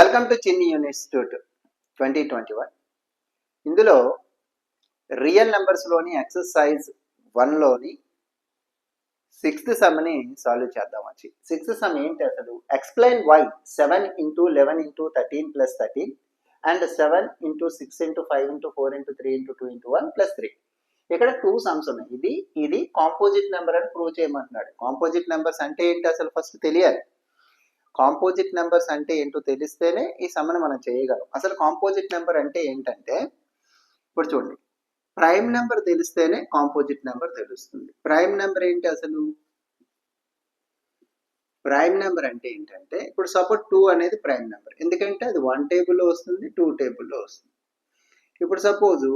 Welcome to Chinni institute twenty twenty one ఇందులో real నెంబర్స్లోని exercise వన్లోని సిక్స్త్ సమ్ని సాల్వ్ చేద్దాం వచ్చి. సిక్స్త్ సమ్ ఏంటి అసలు? Explain why seven into eleven into thirteen plus thirteen and seven into six into five into four into three into two into one plus three ఇక్కడ two sums ఉన్నాయి. ఇది ఇది composite number అని prove చేయమంటున్నాడు. Composite numbers అంటే ఏంటి అసలు? First తెలియాలి. కాంపోజిట్ నెంబర్స్ అంటే ఏంటో తెలిస్తేనే ఈ సమ్మని మనం చేయగలం. అసలు కాంపోజిట్ నెంబర్ అంటే ఏంటంటే ఇప్పుడు చూడండి. ప్రైమ్ నెంబర్ తెలిస్తేనే కాంపోజిట్ నెంబర్ తెలుస్తుంది. ప్రైమ్ నెంబర్ ఏంటి అసలు? ప్రైమ్ నెంబర్ అంటే ఏంటంటే ఇప్పుడు సపోజ్ టూ అనేది ప్రైమ్ నెంబర్. ఎందుకంటే అది వన్ టేబుల్లో వస్తుంది టూ టేబుల్లో వస్తుంది. ఇప్పుడు సపోజ్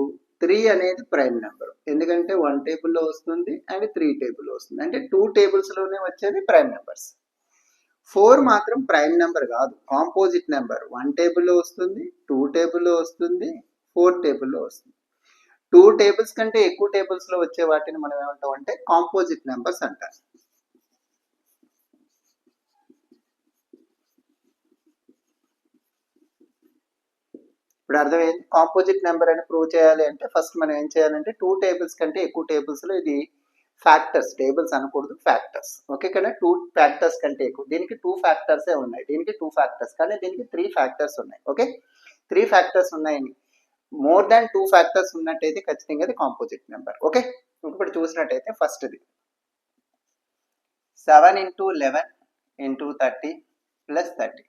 త్రీ అనేది ప్రైమ్ నెంబర్. ఎందుకంటే వన్ టేబుల్లో వస్తుంది అండ్ త్రీ టేబుల్లో వస్తుంది. అంటే టూ టేబుల్స్లోనే వచ్చేది ప్రైమ్ నెంబర్స్. ఫోర్ మాత్రం ప్రైమ్ నెంబర్ కాదు. Composite number. వన్ టేబుల్లో వస్తుంది టూ టేబుల్లో వస్తుంది ఫోర్ టేబుల్లో వస్తుంది. టూ టేబుల్స్ కంటే ఎక్కువ టేబుల్స్లో వచ్చే వాటిని మనం ఏమంటాం అంటే కాంపోజిట్ నెంబర్స్ అంటారు. ఇప్పుడు అర్థమైంది? కాంపోజిట్ నెంబర్ అని ప్రూవ్ చేయాలి అంటే ఫస్ట్ మనం ఏం చేయాలంటే టూ టేబుల్స్ కంటే ఎక్కువ టేబుల్స్లో ఇది ఫ్యాక్టర్స్ టేబుల్స్ అనకూడదు ఫ్యాక్టర్స్. ఓకే కదా? టూ ఫ్యాక్టర్స్ కంటే ఎక్కువ. దీనికి టూ ఫ్యాక్టర్స్ ఉన్నాయి. దీనికి టూ ఫ్యాక్టర్స్. కానీ దీనికి త్రీ ఫ్యాక్టర్స్ ఉన్నాయి. ఓకే? త్రీ ఫ్యాక్టర్స్ ఉన్నాయని. మోర్ దాన్ టూ ఫ్యాక్టర్స్ ఉన్నట్టయితే ఖచ్చితంగా అది కాంపోజిట్ నెంబర్. ఓకే? ఇప్పుడు చూసినట్టయితే ఫస్ట్ది. Seven into eleven into thirty plus thirty.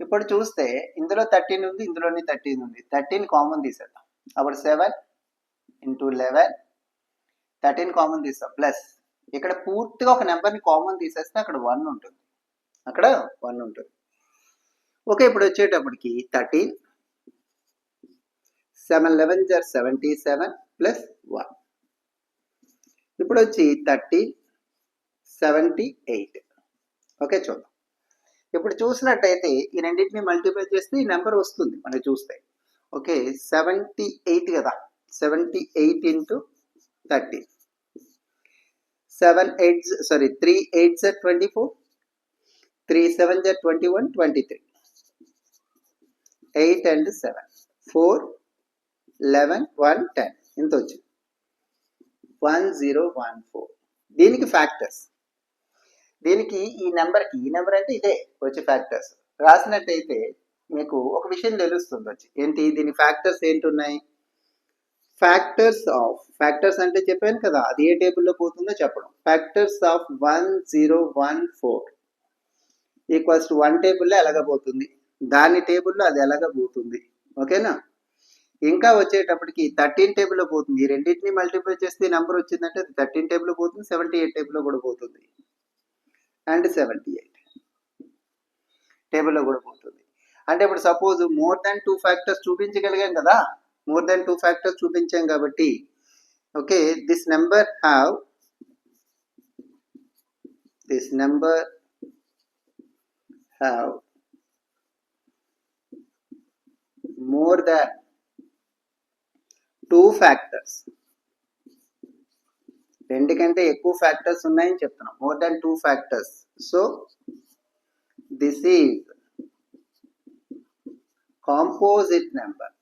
ఇప్పుడు చూస్తే ఇందులో థర్టీన్ ఉంది ఇందులోని థర్టీన్ ఉంది. థర్టీన్ కామన్ తీసేద్దాం. అప్పుడు seven into eleven thirteen common తీస్తాం ప్లస్ ఇక్కడ పూర్తిగా ఒక నెంబర్ని కామన్ తీసేస్తే అక్కడ వన్ ఉంటుంది. అక్కడ వన్ ఉంటుంది. ఓకే ఇప్పుడు వచ్చేటప్పటికి థర్టీన్ సెవెన్ లెవెన్ జర్ సెవెంటీ సెవెన్ ప్లస్ వన్ ఇప్పుడు వచ్చి థర్టీ సెవెంటీ ఎయిట్ ఓకే చూద్దాం. ఇప్పుడు చూసినట్టయితే ఈ రెండింటిని మల్టిప్లై చేస్తే ఈ నెంబర్ వస్తుంది మనకి చూస్తే. ఓకే సెవెంటీ ఎయిట్ కదా seventy eight into thirty seven eights sorry three eight జర్ twenty four three seven జర్ twenty one twenty three eight and seven. Four eleven one ten. ఇంత వచ్చింది. One zero one four. దీనికి factors. దీనికి ఈ నెంబర్కి ఈ number అంటే ఇదే వచ్చే ఫ్యాక్టర్స్. రాసినట్టయితే మీకు ఒక విషయం తెలుస్తుంది వచ్చి. ఏంటి? దీని ఫ్యాక్టర్స్ ఏంటి ఉన్నాయి? ఫ్యాక్టర్స్ ఆఫ్ ఫ్యాక్టర్స్ అంటే చెప్పాను కదా అది ఏ టేబుల్లో పోతుందో చెప్పడం. Factors of one zero one four equals to one టేబుల్లో ఎలాగబోతుంది దాని టేబుల్లో అది ఎలాగబోతుంది ఓకేనా? ఇంకా వచ్చేటప్పటికి థర్టీన్ టేబుల్లో పోతుంది. ఈ రెండింటిని మల్టిప్లై చేస్తే నెంబర్ వచ్చిందంటే అది థర్టీన్ టేబుల్లో పోతుంది సెవెంటీ ఎయిట్ టేబుల్లో కూడా పోతుంది. అండ్ సెవెంటీ ఎయిట్ టేబుల్లో కూడా పోతుంది. అంటే ఇప్పుడు suppose more than two factors చూపించగలిగాం కదా మోర్ దెన్ టూ ఫ్యాక్టర్స్ చూపించాం కాబట్టి. Okay this number have this number have more than two factors రెండు కంటే ఎక్కువ ఫ్యాక్టర్స్ ఉన్నాయని చెప్తున్నాం. More than two factors so this is composite number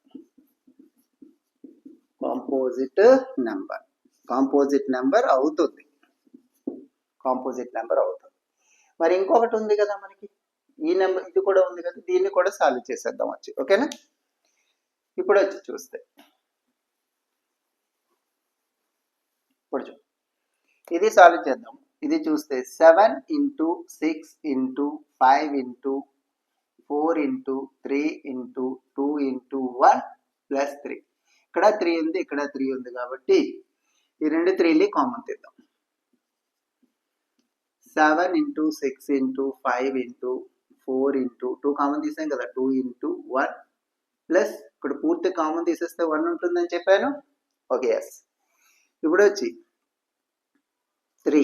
composite number. Composite number అవుతుంది. Composite number అవుతుంది. మరి ఇంకొకటి ఉంది కదా మనకి? ఈ నెంబర్ ఇది కూడా ఉంది కదా? దీన్ని కూడా సాల్వ్ చేసేద్దాం వచ్చి. ఓకేనా? ఇప్పుడు వచ్చి చూస్తే. ఇప్పుడు చూ ఇది సాల్వ్ చేద్దాం. ఇది చూస్తే seven into six into five into four into three into two into one plus three. ఇక్కడ త్రీ ఉంది ఇక్కడ త్రీ ఉంది కాబట్టి ఈ రెండు త్రీని కామన్ తీద్దాం. Seven into six into five into four into two common తీసాం కదా టూ ఇంటూ వన్ ప్లస్ ఇక్కడ పూర్తి కామన్ తీసేస్తే వన్ ఉంటుందని చెప్పాను? ఓకే ఎస్ ఇప్పుడు వచ్చి three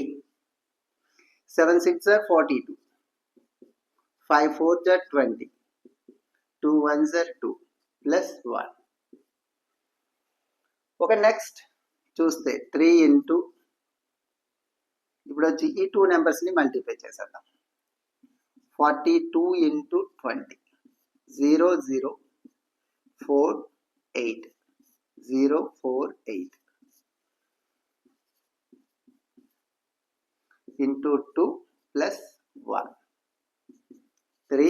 seven six are forty two five four jar twenty two one జార్ టూ ప్లస్ వన్ ఒక నెక్స్ట్ చూస్తే త్రీ ఇంటూ ఇప్పుడు వచ్చి ఈ టూ నెంబర్స్ని మల్టిప్లై చేసేద్దాం. Forty two into twenty zero zero four eight zero four eight into two plus one three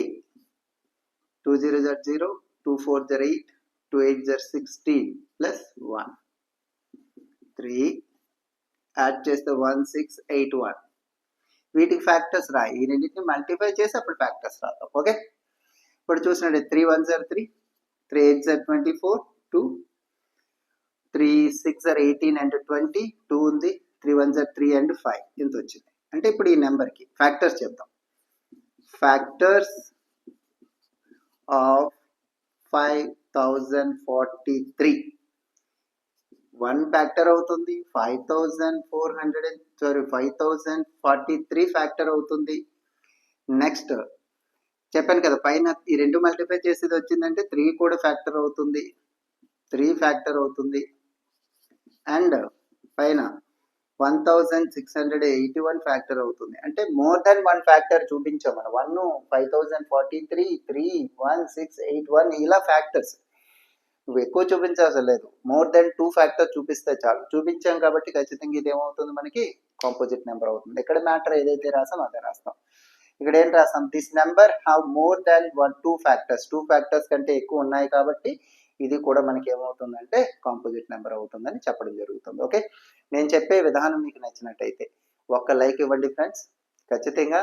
two zero జర్ zero two four జర్ eight two eight జర్ sixteen plus one three add చేస్తే one six eight one వీటికి factors రా. ఈ రెండింటిని multiply చేసి అప్పుడు factors రాద్దాం. Okay ఇప్పుడు చూసినట్టు త్రీ వన్ జర్ three three eight జర్ twenty four two three six జర్ eighteen and twenty two ఉంది. త్రీ వన్ జర్ త్రీ అండ్ ఫైవ్ ఇంత వచ్చింది. అంటే ఇప్పుడు ఈ నెంబర్కి ఫ్యాక్టర్స్ చెప్దాం. Factors of five thousand forty three one factor అవుతుంది. Five thousand four hundred and sorry five thousand forty three factor అవుతుంది. నెక్స్ట్ చెప్పాను కదా పైన ఈ రెండు మల్టిప్లై చేసేది వచ్చిందంటే త్రీ కూడా ఫ్యాక్టర్ అవుతుంది. త్రీ ఫ్యాక్టర్ అవుతుంది. అండ్ పైన one thousand six hundred eighty one factor అవుతుంది. అంటే మోర్ దెన్ వన్ ఫ్యాక్టర్ చూపించాం మనం. One five thousand forty three three one six eight one ఇలా ఫ్యాక్టర్స్. నువ్వు ఎక్కువ చూపించవసరం లేదు. మోర్ దెన్ టూ ఫ్యాక్టర్ చూపిస్తే చాలు. చూపించాం కాబట్టి ఖచ్చితంగా ఇది ఏమవుతుంది మనకి? కాంపోజిట్ నెంబర్ అవుతుంది. ఇక్కడ మ్యాటర్ ఏదైతే రాసాం అదే రాస్తాం. ఇక్కడ ఏం రాస్తాం? This number have more than one two factors two factors కంటే ఎక్కువ ఉన్నాయి కాబట్టి ఇది కూడా మనకి ఏమవుతుందంటే కాంపోజిట్ నెంబర్ అవుతుందని చెప్పడం జరుగుతుంది. ఓకే నేను చెప్పే విధానం మీకు నచ్చినట్టయితే ఒక్క లైక్ ఇవ్వండి ఫ్రెండ్స్ ఖచ్చితంగా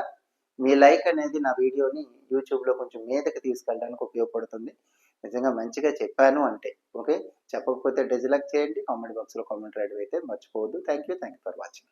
మీ లైక్ అనేది నా వీడియోని యూట్యూబ్లో కొంచెం మీదకి తీసుకెళ్ళడానికి ఉపయోగపడుతుంది. నిజంగా మంచిగా చెప్పాను అంటే. ఓకే? చెప్పకపోతే డిజిలక్ చేయండి. కామెంట్ బాక్స్లో కామెంట్ రాయడం అయితే మర్చిపోవద్దు. Thank you thank you for watching.